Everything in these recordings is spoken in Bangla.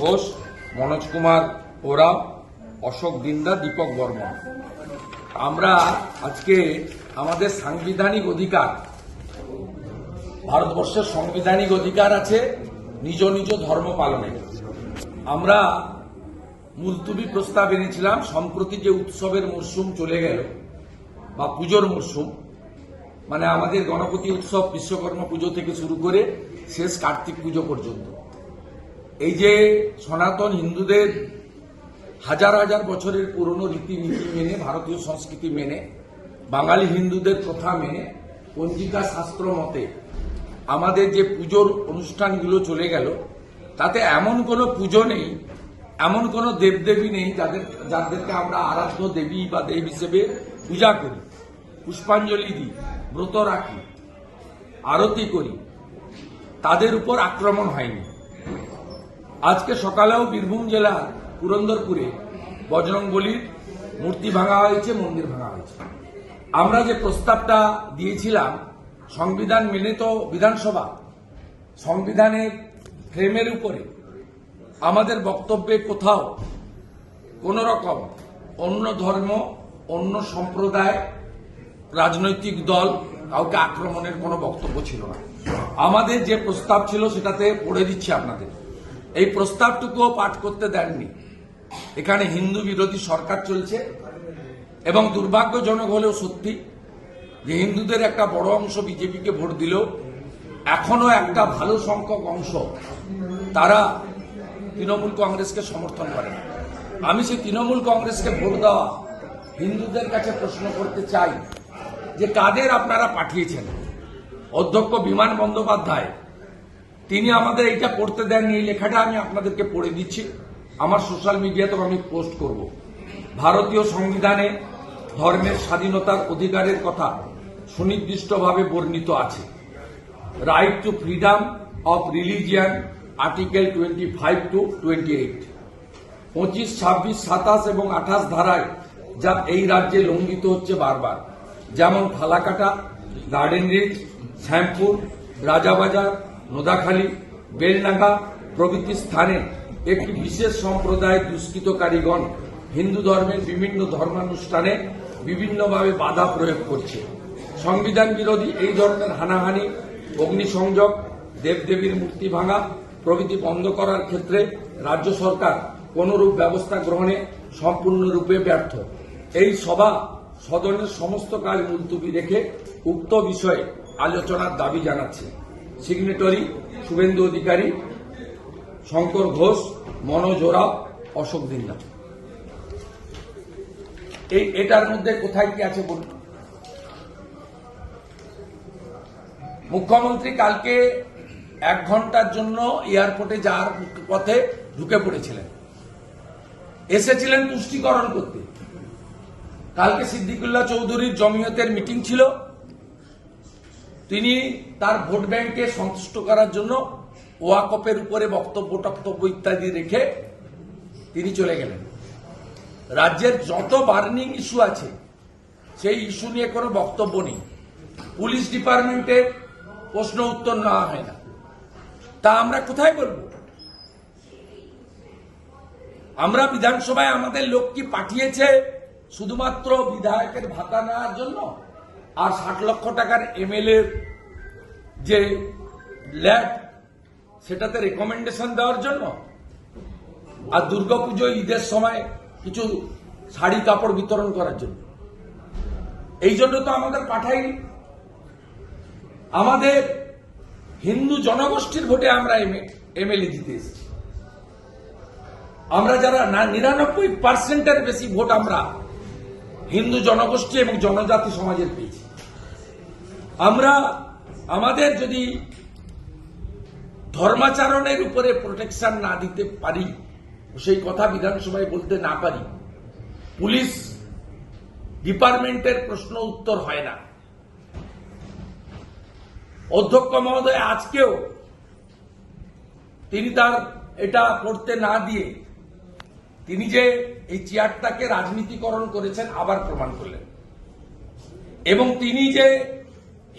ঘোষ, মনোজ কুমার ওরাও অশোক দিন্দা দীপক বর্মন। আমরা আজকে আমাদের সাংবিধানিক অধিকার, ভারতবর্ষের সাংবিধানিক অধিকার আছে নিজ নিজ ধর্ম পালনের আমরা মুলতুবি প্রস্তাব এনেছিলাম, সম্প্রতি যে উৎসবের মরশুম চলে গেল, বা পুজোর মরশুম মানে আমাদের গণপতি উৎসব, বিশ্বকর্মা পুজো থেকে শুরু করে শেষ কার্তিক পুজো পর্যন্ত। এই যে সনাতন হিন্দুদের হাজার হাজার বছরের পুরনো রীতিনীতি মেনে, ভারতীয় সংস্কৃতি মেনে, বাঙালি হিন্দুদের প্রথা মেনে, পঞ্জিকা শাস্ত্র মতে আমাদের যে পুজোর অনুষ্ঠানগুলো চলে গেল, তাতে এমন কোনো পুজো নেই, এমন কোনো দেবদেবী নেই যাদের, যাদেরকে আমরা আরাধ্য দেবী বা দেব হিসেবে পূজা করি, পুষ্পাঞ্জলি দিই, ব্রত রাখি, আরতি করি। তাদের উপর আক্রমণ হয়নি। আজকে সকালেও বীরভূম জেলার পুরন্দরপুরে বজরংবলির মূর্তি ভাঙা হয়েছে, মন্দির ভাঙা হয়েছে। আমরা যে প্রস্তাবটা দিয়েছিলাম, সংবিধান মেনে তো বিধানসভা, সংবিধানের ফ্রেমের উপরে আমাদের বক্তব্যে কোথাও কোন রকম অন্য ধর্ম, অন্য সম্প্রদায়, রাজনৈতিক দল কাউকে আক্রমণের কোনো বক্তব্য ছিল না। আমাদের যে প্রস্তাব ছিল সেটাতে পড়ে দিচ্ছি আপনাদের। এই প্রস্তাবটুকুও পাঠ করতে দেননি। এখানে হিন্দু বিরোধী সরকার চলছে এবং দুর্ভাগ্যজনক হলেও সত্যি যে হিন্দুদের একটা বড় অংশ বিজেপিকে ভোট দিলেও এখনও একটা ভালো সংখ্যক অংশ তারা তৃণমূল কংগ্রেসকে সমর্থন করে। আমি সেই তৃণমূল কংগ্রেসকে ভোট দেওয়া হিন্দুদের কাছে প্রশ্ন করতে চাই যে কাদের আপনারা পাঠিয়েছেন? অধ্যক্ষ বিমান বন্দ্যোপাধ্যায় তিনি আমাদের এইটা পড়তে দেননি, এই লেখাটা আমি আপনাদেরকে পড়ে দিচ্ছি। আমার সোশ্যাল মিডিয়াতেও আমি পোস্ট করব। ভারতীয় সংবিধানে ধর্মের স্বাধীনতার অধিকারের কথা সুনির্দিষ্টভাবে বর্ণিত আছে। Right to freedom of religion article twenty five to twenty eight পঁচিশ, ছাব্বিশ, সাতাশ এবং আঠাশ ধারায় যা এই রাজ্যে লঙ্ঘিত হচ্ছে বারবার। যেমন ফালাকাটা গার্ডেন রিচ শ্যামপুর, রাজাবাজার নোদাখালী বেলনাগা প্রভৃতি স্থানে একটি বিশেষ সম্প্রদায়ের দুষ্কৃতকারীগণ হিন্দু ধর্মের বিভিন্ন ধর্মানুষ্ঠানে বিভিন্নভাবে বাধা প্রয়োগ করছে। সংবিধান বিরোধী এই ধরনের হানাহানি, অগ্নিসংযোগ, দেবদেবীর মূর্তি ভাঙা প্রভৃতি বন্ধ করার ক্ষেত্রে রাজ্য সরকার কোনরূপ ব্যবস্থা গ্রহণে সম্পূর্ণরূপে ব্যর্থ। এই সভা সদনের সমস্ত কাজ মুলতুবি রেখে উক্ত বিষয়ে আলোচনার দাবি জানাচ্ছে। সিগনেটরি শুভেন্দু অধিকারী, শঙ্কর ঘোষ, মনোজ ওরাও, অশোক দিন্দা এই এটার মধ্যে কোথায় কি আছে বলুন? মুখ্যমন্ত্রী কালকে এক ঘণ্টার জন্য এয়ারপোর্টে যাওয়ার পথে ঢুকে পড়েছিলেন। এসেছিলেন তুষ্টিকরণ করতে। কালকে সিদ্দিকুল্লাহ চৌধুরীর জমিয়তের মিটিং ছিল। তিনি তার ভোট ব্যাংকে সন্তুষ্ট করার জন্য ওয়াকপের উপরে বক্তব্য, টক্তব্য ইত্যাদি রেখে তিনি চলে গেলেন। রাজ্যের যত বার্নিং ইস্যু আছে, সেই ইস্যু নিয়ে কোনো বক্তব্য নেই। পুলিশ ডিপার্টমেন্টের প্রশ্ন উত্তর নেওয়া হয় না। তা আমরা কোথায় বলব? আমরা বিধানসভায় আমাদের লোক কি পাঠিয়েছে শুধুমাত্র বিধায়কের ভাতা নেওয়ার জন্য? আর ষাট লক্ষ টাকার এমএলএ যে ল্যাব, সেটাতে রেকমেন্ডেশন দেওয়ার জন্য আর দুর্গাপুজো ঈদের সময় কিছু শাড়ি কাপড় বিতরণ করার জন্য। এই জন্য তো আমাদের পাঠাইনি আমাদের হিন্দু জনগোষ্ঠীর ভোটে আমরা এমএলএ জিতে এসেছি। আমরা যারা নিরানব্বই পার্সেন্টের বেশি ভোট আমরা হিন্দু জনগোষ্ঠী এবং জনজাতি সমাজের পেয়েছি। আমরা আমাদের যদি ধর্মাচরণের উপরে প্রোটেকশন না দিতে পারি, সেই কথা বিধানসভায় বলতে না পারি, পুলিশ ডিপার্টমেন্টের প্রশ্ন উত্তর হয় না। অধ্যক্ষ মহোদয় আজকেও তিনি তার এটা করতে না দিয়ে তিনি যে এই চেয়ারটাকে রাজনীতিকরণ করেছেন, আবার প্রমাণ করলেন। এবং তিনি যে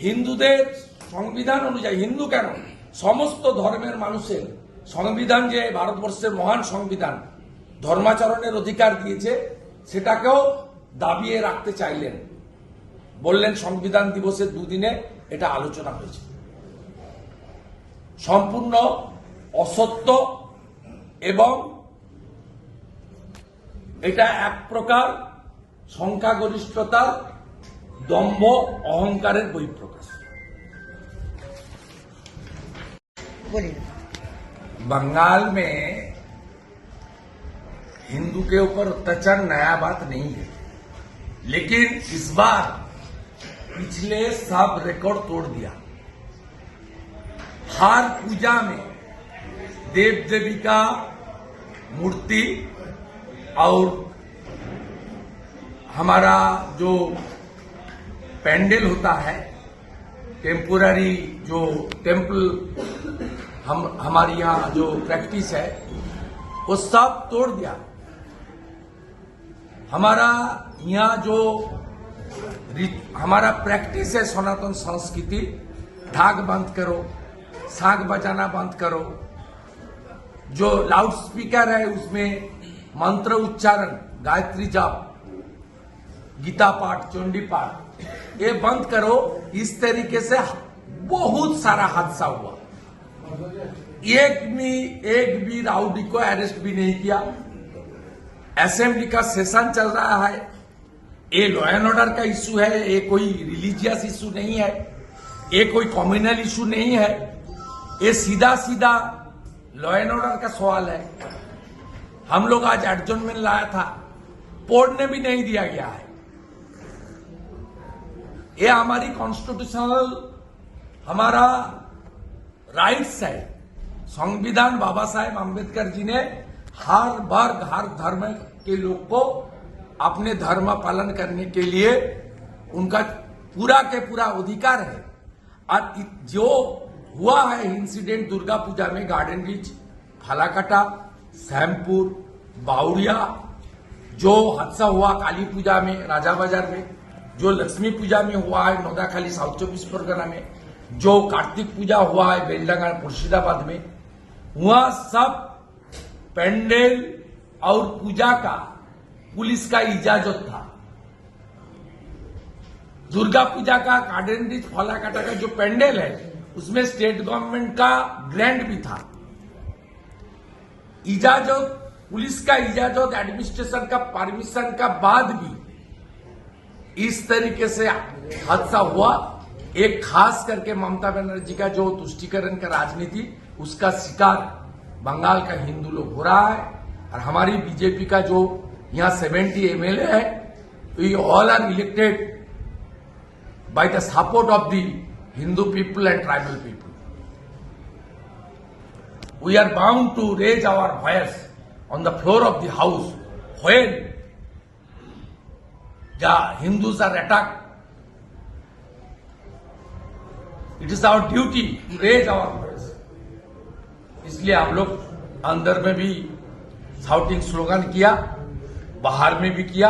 হিন্দুদের সংবিধান অনুযায়ী, হিন্দু কেন? সমস্ত ধর্মের মানুষের সংবিধান যে ভারতবর্ষের মহান সংবিধান, ধর্মাচরণের অধিকার দিয়েছে, সেটাকেও দাবিয়ে রাখতে চাইলেন। বললেন, সংবিধান দিবসের দুদিনে এটা আলোচনা হয়েছে। সম্পূর্ণ অসত্য এবং এটা এক প্রকার সংখ্যাগরিষ্ঠতার দম্ভ অহংকারের বহিঃপ্রকাশ बोलिए बंगाल में हिंदू के ऊपर अत्याचार नया बात नहीं है लेकिन इस बार पिछले सब रिकॉर्ड तोड़ दिया हर पूजा में देव देवी का मूर्ति और हमारा जो पेंडल होता है टेम्पोररी जो टेंपल हम, हमारी यहाँ जो प्रैक्टिस है, वो सब तोड़ दिया। हमारा यहाँ जो हमारा प्रैक्टिस है सनातन संस्कृति, ढाक बंद करो, साग बजाना बंद करो। जो लाउड स्पीकर है, उसमें मंत्र उच्चारण, गायत्री जाप, गीता पाठ, चंडी पाठ, ये बंद करो। इस तरीके से बहुत सारा हादसा हुआ। एक भी एक भी राउडी को अरेस्ट भी नहीं किया। असेंबली का सेशन चल रहा है। ये लॉ एंड ऑर्डर का इश्यू है, ये कोई रिलीजियस इशू नहीं है, ये कोई कम्युनल इश्यू नहीं है। ये सीधा सीधा लॉ एंड ऑर्डर का सवाल है। हम लोग आज एडजॉर्नमेंट लाया था। पढ़ने भी नहीं दिया गया है। ये हमारी कॉन्स्टिट्यूशनल हमारा राइट्स है। संविधान बाबा साहेब आम्बेडकर जी ने हर वर्ग, हर धर्म के लोग को अपने धर्म पालन करने के लिए उनका पूरा के पूरा अधिकार है। और जो हुआ है इंसिडेंट दुर्गा पूजा में गार्डन रिच फालाकाटा सैमपुर बाउरिया जो हादसा हुआ काली पूजा में, राजा बाज़ार में, जो लक्ष्मी पूजा में हुआ है नौदाखाली साउथ चौबीस परगना में, जो कार्तिक पूजा हुआ है, बेलडंगा, मुर्शिदाबाद में, वहाँ सब पेंडल और पूजा का, पुलिस का इजाज़त था। दुर्गा पूजा का गार्डन रिच फलाकाटा का जो पेंडल है, उसमें स्टेट गवर्नमेंट का ग्रैंड भी था। इजाज़त, पुलिस का इजाज़त एडमिनिस्ट्रेशन का परमिशन का बाद भी इस तरीके से हादसा हुआ एक खास करके ममता बनर्जी का जो तुष्टिकरण का राजनीति, उसका शिकार बंगाल का हिंदू लोग हो रहा है और हमारी बीजेपी का जो यहाँ सेवेंटी एमएलए है we all are elected by the support of the Hindu people and tribal people. We are bound to raise our voice on the floor of the house when the Hindus are attacked. It is our duty to raise our voice. इसलिए हम लोग अंदर में भी शाउटिंग स्लोगन किया बाहर में भी किया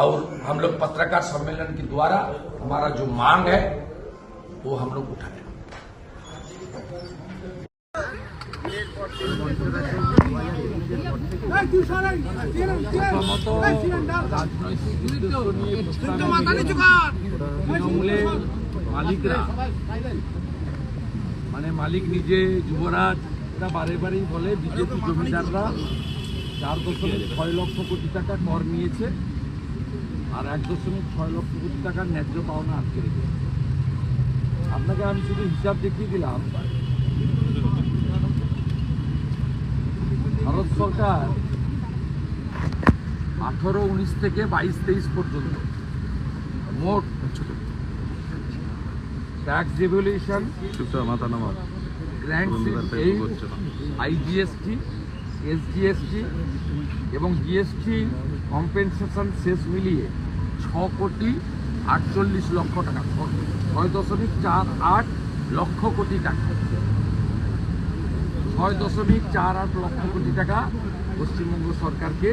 और हम लोग पत्रकार सम्मेलन के द्वारा हमारा जो मांग है वो हम लोग उठाए মানে মালিক নিজে যুবরাজ, এরা বারে বারেই বলে বিজেপি জমিদাররা, চার দশমিক ছয় লক্ষ কোটি টাকা কর নিয়েছে, আর এক দশমিক ছয় লক্ষ কোটি টাকার ন্যায্য পাওনা আটকে রেখেছে। আপনাকে আমি শুধু হিসাব দেখিয়ে দিলাম ভারত সরকার আঠারো উনিশ থেকে বাইশ তেইশ পর্যন্ত মোট tax revolution grand IGST SGST এবং জিএসটি কম্পেনসেশন শেষ মিলিয়ে ছ কোটি আটচল্লিশ লক্ষ টাকা ছয় দশমিক চার আট লক্ষ কোটি টাকা। ছয় দশমিক চার আট লক্ষ কোটি টাকা পশ্চিমবঙ্গ সরকারকে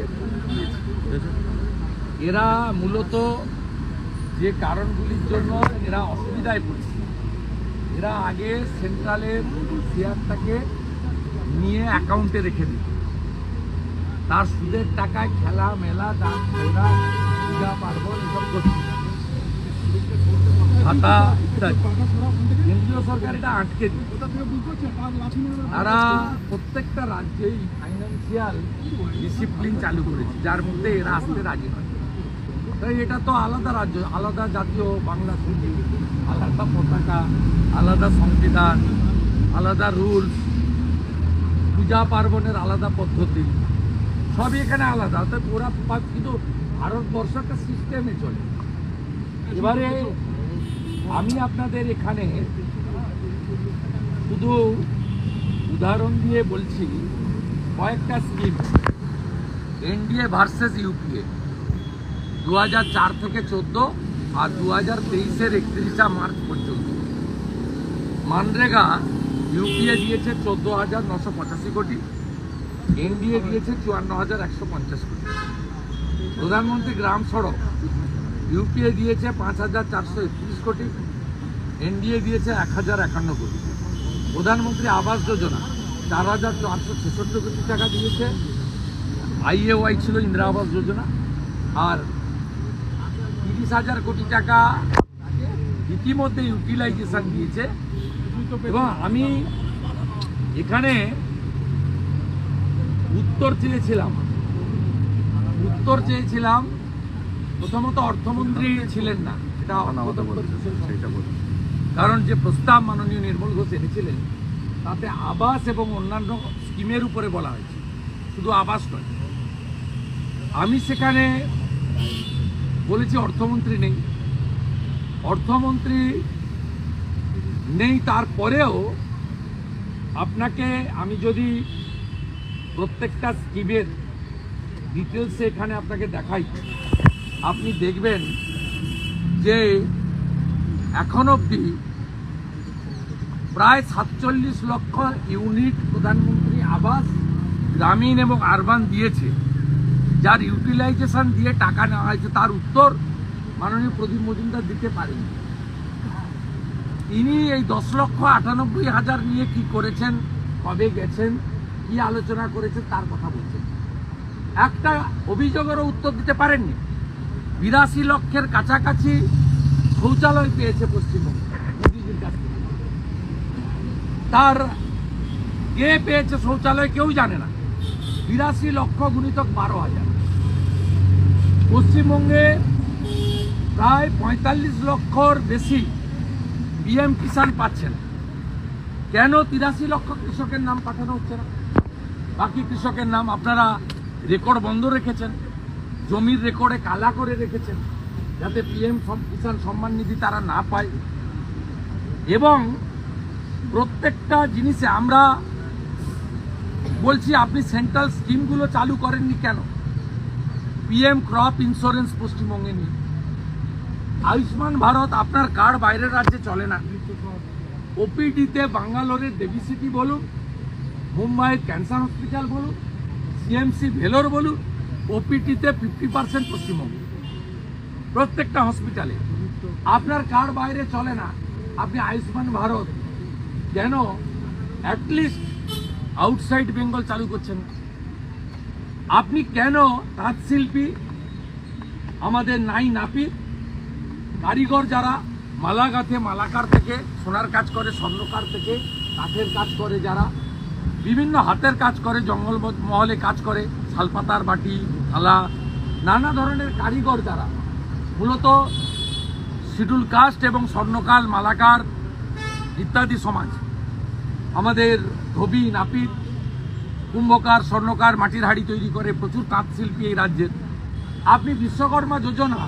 এরা মূলত যে কারণগুলির জন্য এরা অসুবিধায় পড়ছে। এরা আগে সেন্ট্রালের শেয়ারটাকে নিয়ে অ্যাকাউন্টে রেখে দিত। তার সুদের টাকায় খেলা, মেলা দান ঘোরা পূজা, পার্বণ এসব করছে ইত্যাদি। কেন্দ্রীয় সরকার এটা আটকে দিত তারা প্রত্যেকটা রাজ্যেই ফাইন্যান্সিয়াল ডিসিপ্লিন চালু করেছে যার মধ্যে এরা আসতে রাজি নয়। তাই এটা তো আলাদা রাজ্য আলাদা জাতীয় বাংলা সংগীত আলাদা পতাকা আলাদা সংবিধান আলাদা রুলস পূজা পার্বণের আলাদা পদ্ধতি সবই এখানে আলাদা। অর্থাৎ ওরা কিন্তু ভারতবর্ষ একটা সিস্টেমে চলে। এবারে আমি আপনাদের এখানে শুধু উদাহরণ দিয়ে বলছি, কয়েকটা স্কিম এনডিএ ভার্সেস ইউপিএ দু চার থেকে চোদ্দ আর দু হাজার তেইশের একত্রিশা মার্চ পর্যন্ত। মানরেগা ইউপিএ দিয়েছে চোদ্দ হাজার নশো পঁচাশি কোটি। এনডিএ দিয়েছে চুয়ান্ন হাজার একশো পঞ্চাশ কোটি। প্রধানমন্ত্রী গ্রাম সড়ক ইউপিএ দিয়েছে পাঁচ হাজার চারশো একত্রিশ কোটি। এনডিএ দিয়েছে এক হাজার একান্ন কোটি। প্রধানমন্ত্রী আবাস যোজনা চার হাজার চারশো ছেষট্টি কোটি টাকা দিয়েছে। আইএওয়াই ছিল ইন্দিরা আবাস যোজনা। আর তিরিশ হাজার কোটি টাকা ইতিমধ্যে ইউটিলাইজেশন দিয়েছে। এবং আমি এখানে উত্তর চেয়েছিলাম। উত্তর চেয়েছিলাম প্রথমত অর্থমন্ত্রী ছিলেন না। এটা অনাগত সেটা বলুন। কারণ যে প্রস্তাব মাননীয় নির্মল ঘোষ এনেছিলেন, তাতে আবাস এবং অন্যান্য স্কিমের উপরে বলা হয়েছে। শুধু আবাস নয়। আমি সেখানে বলেছি অর্থমন্ত্রী নেই। অর্থমন্ত্রী নেই তারপরেও আপনাকে আমি যদি প্রত্যেকটা স্কিমের ডিটেলসে এখানে আপনাকে দেখাই, আপনি দেখবেন যে এখন অবধি প্রায় সাতচল্লিশ লক্ষ ইউনিট প্রধানমন্ত্রী আবাস, গ্রামীণ এবং আরবান দিয়েছে। যার ইউটিলাইজেশন দিয়ে টাকা নেওয়া হয়েছে। তার উত্তর মাননীয় প্রদীপ মজুমদার দিতে পারেন তিনি এই দশ লক্ষ আটানব্বই হাজার নিয়ে কি করেছেন, কবে গেছেন, কি আলোচনা করেছেন, তার কথা বলছেন। একটা অভিযোগেরও উত্তর দিতে পারেননি। বিরাশি লক্ষের কাছাকাছি শৌচালয় পেয়েছে পশ্চিমবঙ্গ। তার কে পেয়েছে শৌচালয় কেউ জানে না। বিরাশি লক্ষ গুণিতক বারো হাজার। পশ্চিমবঙ্গে প্রায় পঁয়তাল্লিশ লক্ষর বেশি পিএম কিষাণ পাচ্ছেন কেন তিরাশি লক্ষ কৃষকের নাম পাঠানো হচ্ছে না? বাকি কৃষকের নাম আপনারা রেকর্ড বন্ধ রেখেছেন, জমির রেকর্ডে কালা করে রেখেছেন, যাতে পিএম কিষাণ সম্মান নিধি তারা না পায়। এবং প্রত্যেকটা জিনিসে আমরা বলছি, আপনি সেন্ট্রাল স্কিমগুলো চালু করেননি কেন? পিএম ক্রপ ইন্স্যুরেন্স পশ্চিমবঙ্গে নিয়ে। আয়ুষ্মান ভারত আপনার কার্ড বাইরের রাজ্যে চলে না? ওপিডিতে বাঙ্গালোরের দেবী সিটি বলুন, মুম্বাইয়ের ক্যান্সার হসপিটাল বলুন সিএমসি ভেলোর বলুন ওপিটিতে ফিফটি পার্সেন্ট পশ্চিমবঙ্গ। প্রত্যেকটা হসপিটালে আপনার কার্ড বাইরে চলে না? আপনি আয়ুষ্মান ভারত। কেন অ্যাটলিস্ট আউটসাইড বেঙ্গল চালু করছেন। আপনি কেন তাঁত শিল্পী আমাদের নাই নাপিত। কারিগর যারা মালা গাঁথে মালাকার থেকে, সোনার কাজ করে, স্বর্ণকার থেকে, কাঠের কাজ করে যারা, বিভিন্ন হাতের কাজ করে, জঙ্গল মহলে কাজ করে, শালপাতার বাটি, থালা, নানা ধরনের কারিগর যারা, মূলত শিডুল কাস্ট এবং স্বর্ণকাল, মালাকার ইত্যাদি সমাজ। আমাদের ধবি নাপিত, কুম্ভকার, স্বর্ণকার মাটির হাড়ি তৈরি করে প্রচুর তাঁত শিল্পী এই রাজ্যের। আপনি বিশ্বকর্মা যোজনা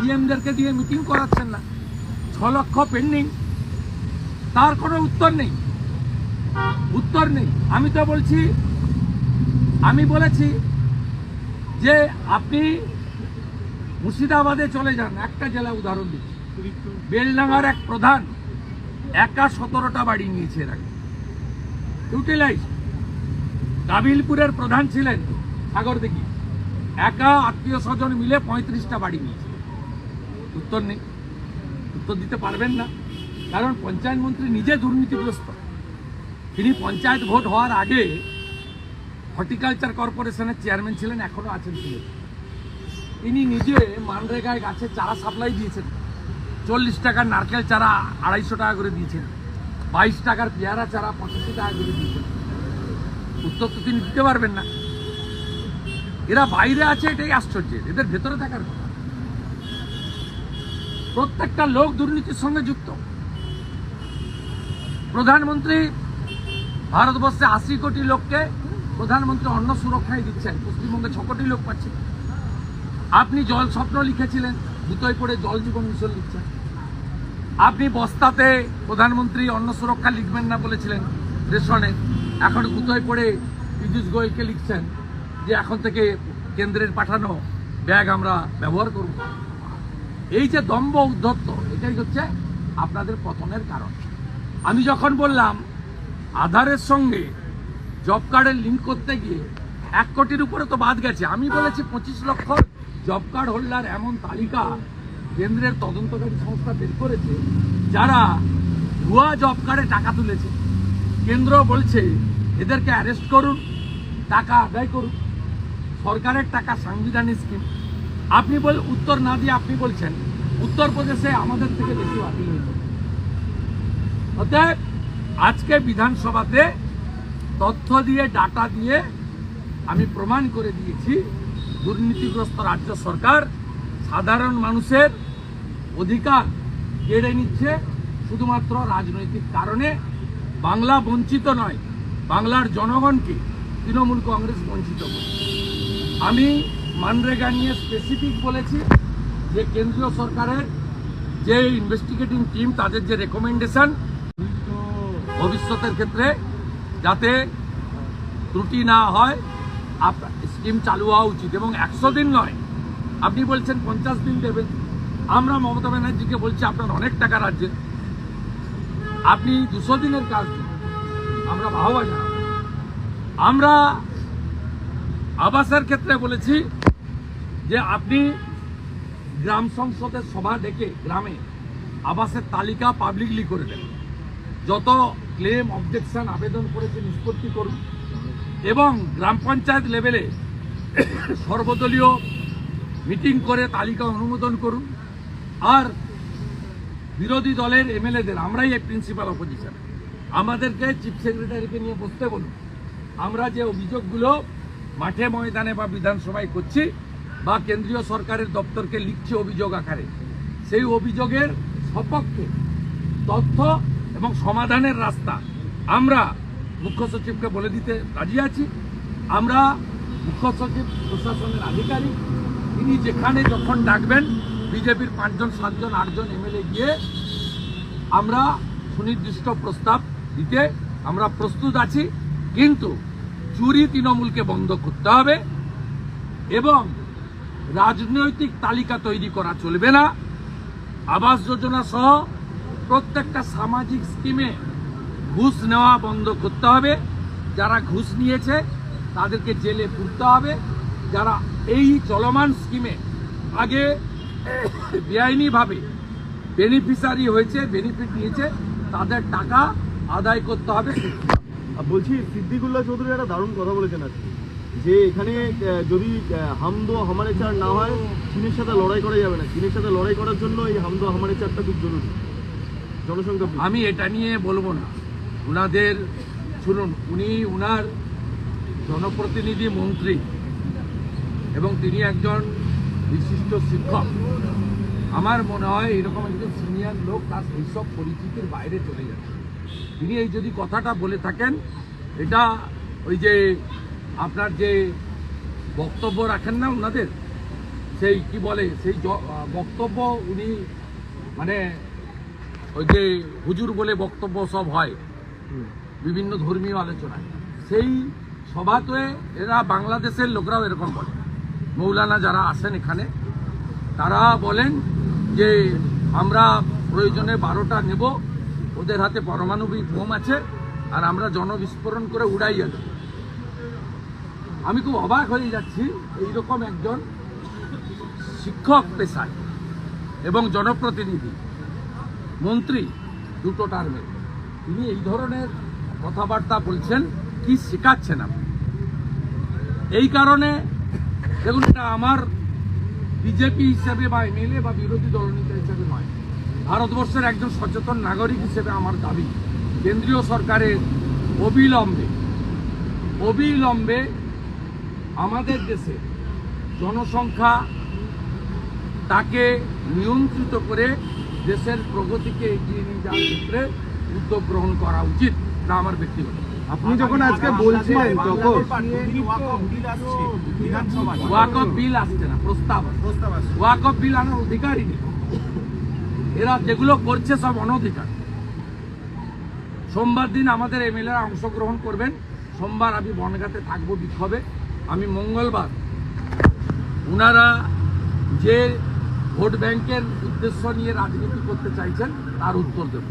ডিএমদেরকে দিয়ে মিটিং করাচ্ছেন না। ছ লক্ষ পেন্ডিং। তার কোনো উত্তর নেই। উত্তর নেই। আমি তো বলছি, আমি বলেছি যে আপনি মুর্শিদাবাদে চলে যান। একটা জেলা উদাহরণ দিচ্ছি। বেলডাঙ্গার এক প্রধান একা সতেরোটা বাড়ি নিয়েছে এর আগে। ইউটিলাইজ কাবিলপুরের প্রধান ছিলেন সাগর দেখি একা আত্মীয় স্বজন মিলে পঁয়ত্রিশটা বাড়ি নিয়েছে উত্তর নেই উত্তর দিতে পারবেন না কারণ পঞ্চায়েত মন্ত্রী নিজে দুর্নীতিগ্রস্ত তিনি পঞ্চায়েত ভোট হওয়ার আগে হর্টিকালচার কর্পোরেশনের চেয়ারম্যান ছিলেন এখনও আছেন ছিলেন তিনি নিজে মানরেগায় গাছের চারা সাপ্লাই দিয়েছেন চল্লিশ টাকার নারকেল চারা আড়াইশো টাকা করে দিয়েছেন বাইশ টাকার পেয়ারা চারা পঁচাশি টাকা করে দিয়েছেন উত্তর তো তিনি দিতে পারবেন না। এরা বাইরে আছে, এটাই আশ্চর্যের এদের ভেতরে থাকার কথা। প্রত্যেকটা লোক দুর্নীতির সঙ্গে যুক্ত। প্রধানমন্ত্রী ভারতবর্ষে আশি কোটি লোককে প্রধানমন্ত্রী অন্ন সুরক্ষায় দিচ্ছেন। পশ্চিমবঙ্গে ছ কোটি লোক পাচ্ছে। আপনি জল স্বপ্ন লিখেছিলেন দুটোই করে জল জীবন মিশন লিখছেন। আপনি বস্তাতে প্রধানমন্ত্রী অন্ন সুরক্ষা লিখবেন না বলেছিলেন রেশনে। এখন গুতোয় পড়ে পীযূষ গোয়েলকে লিখছেন যে এখন থেকে কেন্দ্রের পাঠানো ব্যাগ আমরা ব্যবহার করব। এই যে দম্ভ উদ্ধত্ত, এটাই হচ্ছে আপনাদের পতনের কারণ। আমি যখন বললাম আধারের সঙ্গে জব কার্ডের লিঙ্ক করতে গিয়ে এক কোটির উপরে তো বাদ গেছে, আমি বলেছি পঁচিশ লক্ষ জব কার্ড হোল্ডার এমন তালিকা কেন্দ্রের তদন্তকারী সংস্থা বের করেছে, যারা ভুয়া জব কার্ডে টাকা তুলেছে। কেন্দ্র বলছে, এদেরকে অ্যারেস্ট করুন, টাকা আদায় করুন। সরকারের টাকা সাংবিধানিক স্কিম আপনি বল, উত্তর না দিয়ে আপনি বলছেন, উত্তরপ্রদেশে আমাদের থেকে বেশি বাতিল হয়েছে অতএব, আজকে বিধানসভাতে তথ্য দিয়ে ডাটা দিয়ে আমি প্রমাণ করে দিয়েছি, দুর্নীতিগ্রস্ত রাজ্য সরকার সাধারণ মানুষের অধিকার কেড়ে নিচ্ছে শুধুমাত্র রাজনৈতিক কারণে। বাংলা বঞ্চিত নয়, বাংলার জনগণকে তৃণমূল কংগ্রেস বঞ্চিত করছে। আমি মানরেগা নিয়ে স্পেসিফিক বলেছি যে কেন্দ্রীয় সরকারের যে ইনভেস্টিগেটিং টিম তাদের যে রেকমেন্ডেশন ভবিষ্যতের ক্ষেত্রে যাতে ত্রুটি না হয় স্কিম চালু হওয়া উচিত। এবং একশো দিন নয়, আপনি বলছেন পঞ্চাশ দিন দেবেন। আমরা মমতা ব্যানার্জিকে বলছি, আপনার অনেক টাকা রাজ্যে। আপনি দুশো দিনের কাজ আমরা বাহবা জানাব। আমরা আবাসের ক্ষেত্রে বলেছি যে আপনি গ্রাম সংসদের সভা ডেকে গ্রামে আবাসের তালিকা পাবলিকলি করে দেন। যত ক্লেম অবজেকশন আবেদন করেছে, নিষ্পত্তি করুন। এবং গ্রাম পঞ্চায়েত লেভেলে সর্বদলীয় মিটিং করে তালিকা অনুমোদন করুন। আর বিরোধী দলের এমএলএদের, আমরাই এই প্রিন্সিপাল অপোজিশন আমাদেরকে চিফ সেক্রেটারিকে নিয়ে বসতে বলুন। আমরা যে অভিযোগগুলো মাঠে ময়দানে বা বিধানসভায় করছি বা কেন্দ্রীয় সরকারের দপ্তরকে লিখছি অভিযোগ আকারে, সেই অভিযোগের সপক্ষে তথ্য এবং সমাধানের রাস্তা আমরা মুখ্য সচিবকে বলে দিতে রাজি আছি। আমরা মুখ্য সচিব, প্রশাসনের আধিকারিক, তিনি যেখানে যখন ডাকবেন বিজেপির পাঁচজন, সাতজন, আটজন এমএলএ গিয়ে আমরা সুনির্দিষ্ট প্রস্তাব দিতে আমরা প্রস্তুত আছি। কিন্তু চুরি তৃণমূলকে বন্ধ করতে হবে এবং রাজনৈতিক তালিকা তৈরি করা চলবে না। আবাস যোজনা সহ প্রত্যেকটা সামাজিক স্কিমে ঘুষ নেওয়া বন্ধ করতে হবে। যারা ঘুষ নিয়েছে তাদেরকে জেলে পুরতে হবে। যারা এই চলমান স্কিমে আগে বেআইনিভাবে বেনিফিশিয়ারি হয়েছে বেনিফিট নিয়েছে তাদের টাকা আদায় করতে হবে। বলছি সিদ্দিকুল্লাহ চৌধুরী একটা দারুণ কথা বলেছেন আজকে। যে এখানে যদি হামদো হামারে চার না হয় চীনের সাথে লড়াই করা যাবে না। চীনের সাথে লড়াই করার জন্য এই হামদো হামারে চারটা খুব জরুরি। জনসংখ্যা আমি এটা নিয়ে বলব না। ওনাদের শুনুন উনি উনার জনপ্রতিনিধি মন্ত্রী এবং তিনি একজন বিশিষ্ট শিক্ষক। আমার মনে হয় এরকম একজন সিনিয়র লোক তার এইসব পরিচিতির বাইরে চলে যাচ্ছে তিনি এই যদি কথাটা বলে থাকেন এটা ওই যে আপনার যে বক্তব্য রাখেন না ওনাদের সেই কি বলে সেই বক্তব্য উনি মানে ওই যে হুজুর বলে বক্তব্য সব হয়। বিভিন্ন ধর্মীয় আলোচনায়। সেই সভাতে এরা বাংলাদেশের লোকরাও এরকম বলে। মৌলানা যারা আসেন এখানে, তারা বলেন যে আমরা প্রয়োজনে বারোটা নেব, ওদের হাতে পারমাণবিক বোম আছে, আর আমরা জনবিস্ফোরণ করে উড়াই দেব আমি খুব অবাক হয়ে যাচ্ছি, এইরকম একজন শিক্ষক পেশায় এবং জনপ্রতিনিধি, মন্ত্রী, দুটো টার্মে তিনি এই ধরনের কথাবার্তা বলছেন, কি শেখাচ্ছেন আপনি? এই কারণে দেখুন এটা আমার বিজেপি হিসেবে বা এমএলএ বা বিরোধী দলনেতা হিসেবে নয়। ভারতবর্ষের একজন সচেতন নাগরিক হিসেবে আমার দাবি। কেন্দ্রীয় সরকারের অবিলম্বে অবিলম্বে আমাদের দেশে জনসংখ্যা তাকে নিয়ন্ত্রিত করে দেশের প্রগতিকে এগিয়ে নিয়ে যাওয়ার ক্ষেত্রে উদ্যোগ গ্রহণ করা উচিত। তা আমার ব্যক্তিগত আপনি যখন আজকে বলছিলেন তখন ওয়াক অফ বিল আসছে না প্রস্তাব ওয়াক অফ বিল আনার অধিকারই নেই। এরা যেগুলো করছে সব অনধিকার। সোমবার দিন আমাদের এম এল এমএলএরা অংশগ্রহণ করবেন। সোমবার আমি বনগাতে থাকব বিক্ষোভে। আমি মঙ্গলবার ওনারা যে ভোট ব্যাংকের উদ্দেশ্য নিয়ে রাজনীতি করতে চাইছেন তার উত্তর দেব।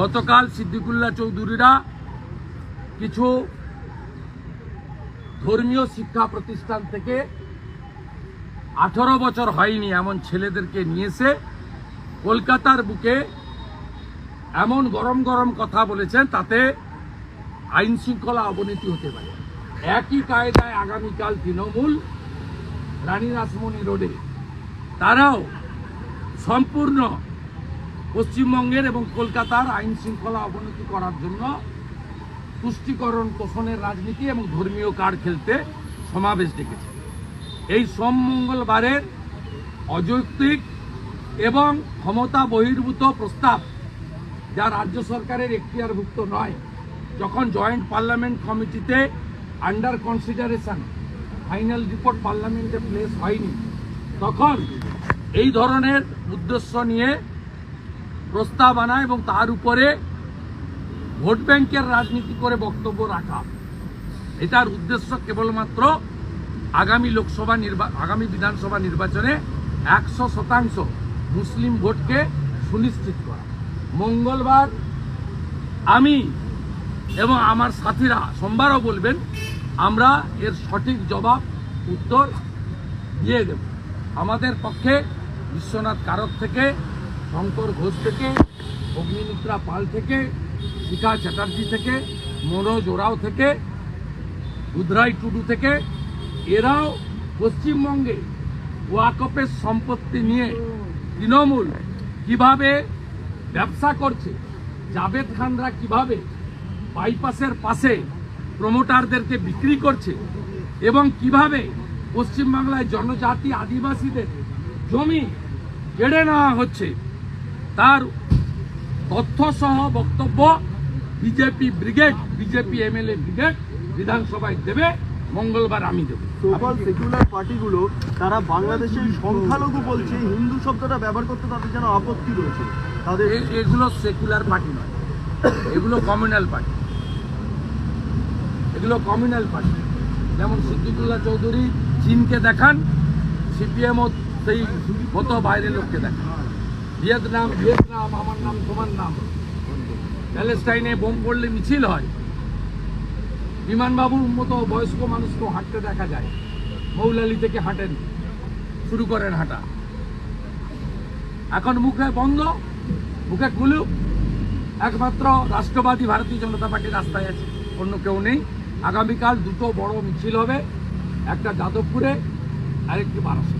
গতকাল সিদ্দিকুল্লাহ চৌধুরীরা কিছু ধর্মীয় শিক্ষা প্রতিষ্ঠান থেকে আঠারো বছর হয়নি এমন ছেলেদেরকে নিয়েছে। কলকাতার বুকে এমন গরম গরম কথা বলেছেন তাতে আইন শৃঙ্খলা অবনতি হতে পারে। একই কায়দায় আগামীকাল তৃণমূল রানী রাসমণি রোডে। তারাও সম্পূর্ণ পশ্চিমবঙ্গের এবং কলকাতার আইন শৃঙ্খলা অবনতি করার জন্য তুষ্টিকরণ পোষণের রাজনীতি এবং ধর্মীয় কার্ড খেলতে সমাবেশ ডেকেছে। এই সোম মঙ্গলবারের অযৌক্তিক এবং ক্ষমতা বহির্ভূত প্রস্তাব যা রাজ্য সরকারের এখতিয়ারভুক্ত নয়, যখন জয়েন্ট পার্লামেন্ট কমিটিতে আন্ডার কনসিডারেশন ফাইনাল রিপোর্ট পার্লামেন্টে প্লেস হয়নি, তখন এই ধরনের উদ্দেশ্য নিয়ে প্রস্তাব আনা এবং তার উপরে ভোট ব্যাংকের রাজনীতি করে বক্তব্য রাখা। এটার উদ্দেশ্য কেবলমাত্র আগামী লোকসভা নির্বা, আগামী বিধানসভা নির্বাচনে একশো শতাংশ মুসলিম ভোটকে সুনিশ্চিত করা। মঙ্গলবার আমি এবং আমার সাথীরা সোমবারও বলবেন, আমরা এর সঠিক জবাব, উত্তর দিয়ে দেব। আমাদের পক্ষে বিশ্বনাথ কারক থেকে, শঙ্কর ঘোষ থেকে, অগ্নিমিত্রা পাল থেকে শিখা চ্যাটার্জি থেকে, মনোজ ওরাও থেকে, উদরাই টুডু থেকে, এরাও পশ্চিমবঙ্গে ওয়াকপের সম্পত্তি নিয়ে তৃণমূল কীভাবে ব্যবসা করছে, জাভেদ খানরা কীভাবে বাইপাসের পাশে প্রমোটারদেরকে বিক্রি করছে এবং কীভাবে পশ্চিমবাংলায় জনজাতি আদিবাসীদের জমি কেড়ে নেওয়া হচ্ছে, তার তথ্য সহ বক্তব্য BJP brigade BJP MLA brigade বিধানসভায় দেবে মঙ্গলবার আমি দেব। সোকল সেকুলার পার্টিগুলো তারা বাংলাদেশের সংখ্যালঘু বলছে হিন্দু শব্দটা ব্যবহার করতে তাদের যেন আপত্তি রয়েছে। তাদের এগুলো সেকুলার পার্টি নয়। এগুলো কমিউনাল পার্টি এগুলো কমিউনাল পার্টি যেমন সিদ্দিকুল্লাহ চৌধুরী চীনকে দেখান সিপিএমও সেই মতো বাইরের লোককে দেখান। ভিয়েতনাম ভিয়েতনাম, আমার নাম, তোমার নাম। প্যালেস্টাইনে বোম পড়লে মিছিল হয়। বিমানবাবুর মতো বয়স্ক মানুষকেও হাঁটতে দেখা যায়। মৌলালি থেকে হাঁটেন, শুরু করেন হাঁটা। এখন মুখে বন্ধ, মুখে খুলুক একমাত্র রাষ্ট্রবাদী ভারতীয় জনতা পার্টি রাস্তায় আছে, অন্য কেউ নেই। আগামীকাল দুটো বড় মিছিল হবে, একটা যাদবপুরে, আরেকটি বারাসত।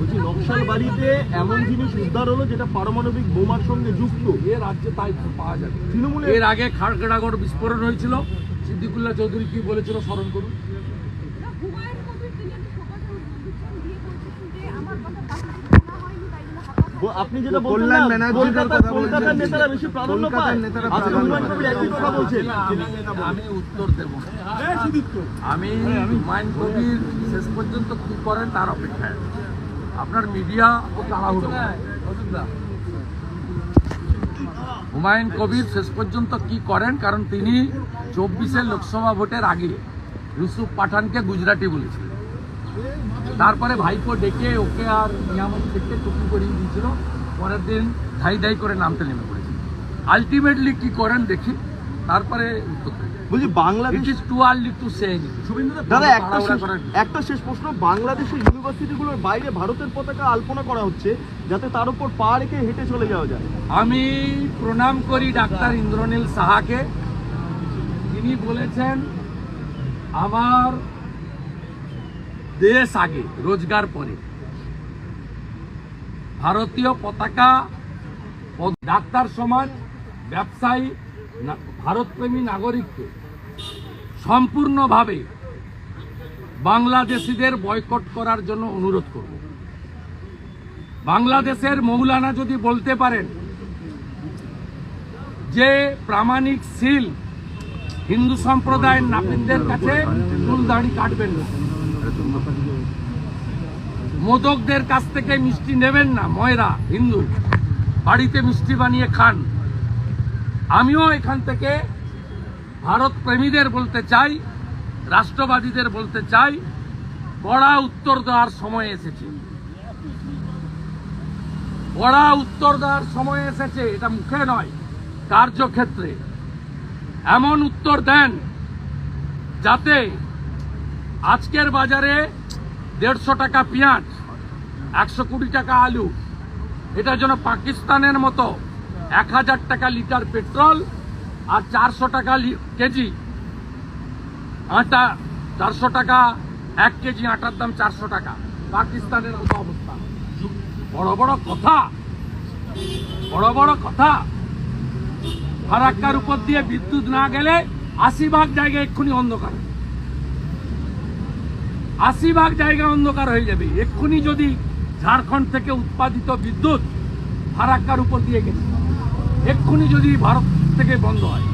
বলছি নকশাল বাড়িতে এমন জিনিস উদ্ধার হলো যেটা পারমাণবিক বোমার সঙ্গে যুক্ত। এ রাজ্যে তাই পাওয়া যাবে। তৃণমূলের এর আগে খাড়গড়াগড় বিস্ফোরণ হয়েছিল। সিদ্দিকুল্লাহ চৌধুরী কি বলেছিল স্মরণ করুন। আপনি যেটা কল্যাণ কথা বলছেন। নেতারা বেশি প্রাধান্য পায়। নেতারা আজকে প্রাধান্য হুমায়ুন পায়। কবির একই কথা বলছেন আমি- উত্তর দেব। আমি হুমায়ুন কবির শেষ পর্যন্ত কি করেন তার অপেক্ষায়। আপনার মিডিয়া। হুমায়ুন কবির শেষ পর্যন্ত কি করেন? কারণ তিনি চব্বিশের লোকসভা ভোটের আগে ইউসুফ পাঠানকে গুজরাটি বলেছিলেন। তারপরে ভাইপো ডেকে ওকে আর নিয়ামত থেকে টুকু করিয়ে দিয়েছিল। পরের দিন ধাই ধাই করে নামতে নেমে পড়েছিল আলটিমেটলি কি করেন দেখি। তারপরে উত্তর বলছি it Bangladesh is too early to say দাদা একটা শেষ একটা শেষ প্রশ্ন। বাংলাদেশের ইউনিভার্সিটিগুলোর বাইরে ভারতের পতাকা আলপনা করা হচ্ছে যাতে তার উপর পা রেখে হেঁটে চলে যাওয়া যায়। আমি প্রণাম করি ডাক্তার ইন্দ্রনীল সাহাকে। তিনি বলেছেন আমার দেশ আগে রোজগার পরে। ভারতীয় পতাকা ডাক্তার সমাজ ব্যবসায়ী ভারতপ্রেমী নাগরিককে সম্পূর্ণভাবে বাংলাদেশিদের বয়কট করার জন্য অনুরোধ করব। বাংলাদেশের মৌলানা যদি বলতে পারেন যে প্রামাণিক সিল হিন্দু সম্প্রদায়ের নাপিতদের কাছে ফুলদাড়ি কাটবেন না। মোদকদের কাছ থেকে মিষ্টি নেবেন না, ময়রা, হিন্দু, বাড়িতে মিষ্টি বানিয়ে খান। আমিও এখান থেকে ভারত প্রেমীদের বলতে চাই, রাষ্ট্রবাদীদের বলতে চাই কড়া উত্তর দেওয়ার সময় এসেছে। কড়া উত্তর দেওয়ার সময় এসেছে, এটা মুখে নয়, কার্যক্ষেত্রে। এমন উত্তর দেন যাতে আজকের বাজারে দেড়শো টাকা পেঁয়াজ, একশো কুড়ি টাকা আলু, এটা যেন পাকিস্তানের মতো এক হাজার টাকা লিটার পেট্রোল আর চারশো টাকা কেজি। আটা চারশো টাকা, এক কেজি আটার দাম চারশো টাকা। পাকিস্তানের অবস্থা। বড় বড় কথা। বড় বড় কথা। ফারাক্কার উপর দিয়ে বিদ্যুৎ না গেলে আশি ভাগ জায়গা এক্ষুনি অন্ধকার। আশি ভাগ জায়গা অন্ধকার হয়ে যাবে। এক্ষুনি যদি ঝাড়খণ্ড থেকে উৎপাদিত বিদ্যুৎ ফারাক্কার উপর দিয়ে গেছে। এক্ষুনি যদি ভারত থেকে বন্ধ হয়,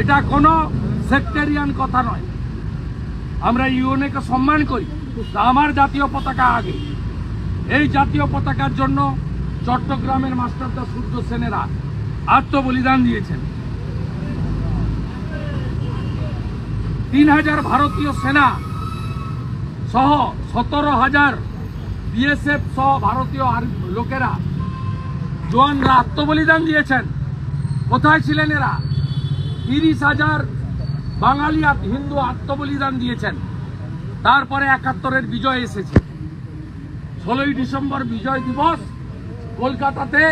এটা কোনো সেক্টেরিয়ান কথা নয়। আমরা ইউএনএকে সম্মান করি আমার জাতীয় পতাকা আগে। এই জাতীয় পতাকার জন্য চট্টগ্রামের মাস্টারদা সূর্য সেনেরা আত্মবলিদান দিয়েছেন। তিন হাজার ভারতীয় সেনা সহ সতেরো হাজার বিএসএফ সহ ভারতীয় লোকেরা জওয়ানরা আত্মবলিদান দিয়েছেন। কোথায় ছিলেন এরা? তিরিশ হাজার বাঙালি হিন্দু আত্মবলিদান দিয়েছেন। তারপরে একাত্তরের বিজয় এসেছে। ষোলোই ডিসেম্বর বিজয় দিবস কলকাতাতে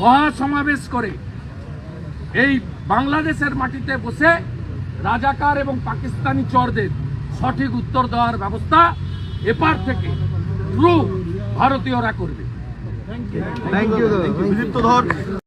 মহাসমাবেশ করে। এই বাংলাদেশের মাটিতে বসে রাজাকার এবং পাকিস্তানি চরদের সঠিক উত্তর দেওয়ার ব্যবস্থা এপার থেকে ভারতীয়রা করবে। থ্যাংক ইউ বিদীপ্ত ধর